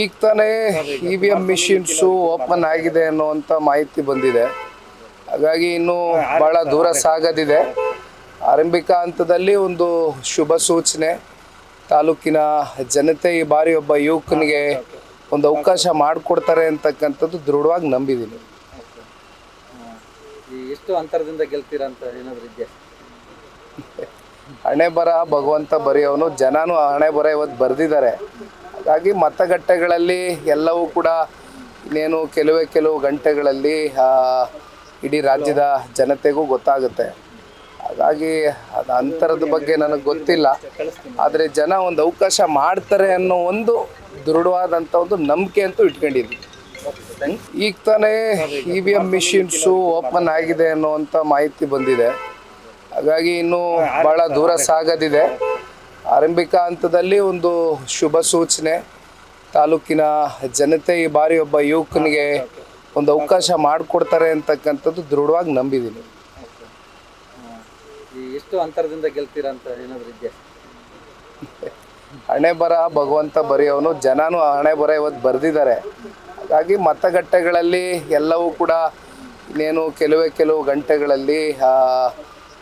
ಈಗ ತಾನೇ E V M machines open ಆಗಿದೆ ಅನ್ನುವಂಥ ಮಾಹಿತಿ ಬಂದಿದೆ. ಹಾಗಾಗಿ ಇನ್ನೂ ಭಾಳ ದೂರ ಸಾಗದಿದೆ. ಆರಂಭಿಕ ಹಂತದಲ್ಲಿ ಒಂದು ಶುಭ ಸೂಚನೆ. ತಾಲೂಕಿನ ಜನತೆ ಈ ಬಾರಿ ಒಬ್ಬ ಯುವಕನಿಗೆ ಒಂದು ಅವಕಾಶ ಮಾಡಿಕೊಡ್ತಾರೆ ಅಂತಕ್ಕಂಥದ್ದು ದೃಢವಾಗಿ ನಂಬಿದ್ದೀನಿ. ಎಷ್ಟು ಅಂತರದಿಂದ ಗೆಲ್ತೀರ ಅಂತ ಏನಾದರೂ ಇದೆಯಾ? ಹಣೆ ಬರ ಭಗವಂತ ಬರೆಯೋನು ಜನನೂ ಹಣೆ ಬರ ಇವತ್ತು ಬರೆದಿದ್ದಾರೆ. ಹಾಗಾಗಿ ಮತಗಟ್ಟೆಗಳಲ್ಲಿ ಎಲ್ಲವೂ ಕೂಡ ಇನ್ನೇನು ಕೆಲವೇ ಕೆಲವು ಗಂಟೆಗಳಲ್ಲಿ ಇಡೀ ರಾಜ್ಯದ ಜನತೆಗೂ ಗೊತ್ತಾಗುತ್ತೆ. ಹಾಗಾಗಿ ಅದು ಅಂತರದ ಬಗ್ಗೆ ನನಗೆ ಗೊತ್ತಿಲ್ಲ. ಆದರೆ ಜನ ಒಂದು ಅವಕಾಶ ಮಾಡ್ತಾರೆ ಅನ್ನೋ ಒಂದು ದೃಢವಾದಂಥ ಒಂದು ನಂಬಿಕೆ ಅಂತೂ ಇಟ್ಕೊಂಡಿದ್ವಿ. ಈಗ ತಾನೇ E V M machines open ಆಗಿದೆ ಅನ್ನುವಂಥ ಮಾಹಿತಿ ಬಂದಿದೆ. ಹಾಗಾಗಿ ಇನ್ನೂ ಭಾಳ ದೂರ ಸಾಗದಿದೆ. ಆರಂಭಿಕ ಹಂತದಲ್ಲಿ ಒಂದು ಶುಭ ಸೂಚನೆ. ತಾಲೂಕಿನ ಜನತೆ ಈ ಬಾರಿ ಒಬ್ಬ ಯುವಕನಿಗೆ ಒಂದು ಅವಕಾಶ ಮಾಡಿಕೊಡ್ತಾರೆ ಅಂತಕ್ಕಂಥದ್ದು ದೃಢವಾಗಿ ನಂಬಿದ್ದೀನಿ. ಎಷ್ಟು ಅಂತರದಿಂದ ಗೆಲ್ತೀರಾ ಅಂತ ಏನಾದರೂ ಇದೆಯಾ? ಹಣೆ ಬರ ಭಗವಂತ ಬರೆಯೋನು. ಜನನೂ ಹಣೆ ಬರ ಇವತ್ತು ಬರೆದಿದ್ದಾರೆ. ಹಾಗಾಗಿ ಮತಗಟ್ಟೆಗಳಲ್ಲಿ ಎಲ್ಲವೂ ಕೂಡ ಇನ್ನೇನು ಕೆಲವೇ ಕೆಲವು ಗಂಟೆಗಳಲ್ಲಿ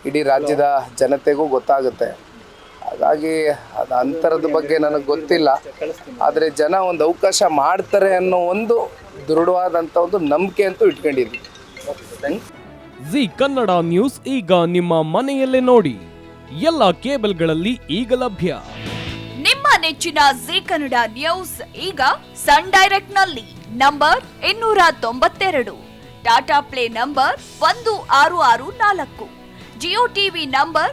ಇಡೀ ರಾಜ್ಯದ ಜನತೆಗೂ ಗೊತ್ತಾಗುತ್ತೆ. ಹಾಗಾಗಿ ಅದು ಅಂತರದ ಬಗ್ಗೆ ನನಗೆ ಗೊತ್ತಿಲ್ಲ. ಆದರೆ ಜನ ಒಂದು ಅವಕಾಶ ಮಾಡ್ತಾರೆ ಅನ್ನೋ ಒಂದು ದೃಢವಾದಂಥ ಒಂದು ನಂಬಿಕೆ ಅಂತೂ ಇಟ್ಕೊಂಡಿದ್ವಿ. ಜಿ ಕನ್ನಡ ನ್ಯೂಸ್ ಈಗ ನಿಮ್ಮ ಮನೆಯಲ್ಲೇ ನೋಡಿ. ಎಲ್ಲ ಕೇಬಲ್ಗಳಲ್ಲಿ ಈಗ ಲಭ್ಯ. ನಿಮ್ಮ ನೆಚ್ಚಿನ ಜಿ ಕನ್ನಡ ನ್ಯೂಸ್ ಈಗ ಸನ್ ಡೈರೆಕ್ಟ್ನಲ್ಲಿ ನಂಬರ್ ಇನ್ನೂರ ತೊಂಬತ್ತೆರಡು. ಟಾಟಾ ಪ್ಲೇ ನಂಬರ್ ಒಂದು ಆರು ಆರು ನಾಲ್ಕು. Jio TV number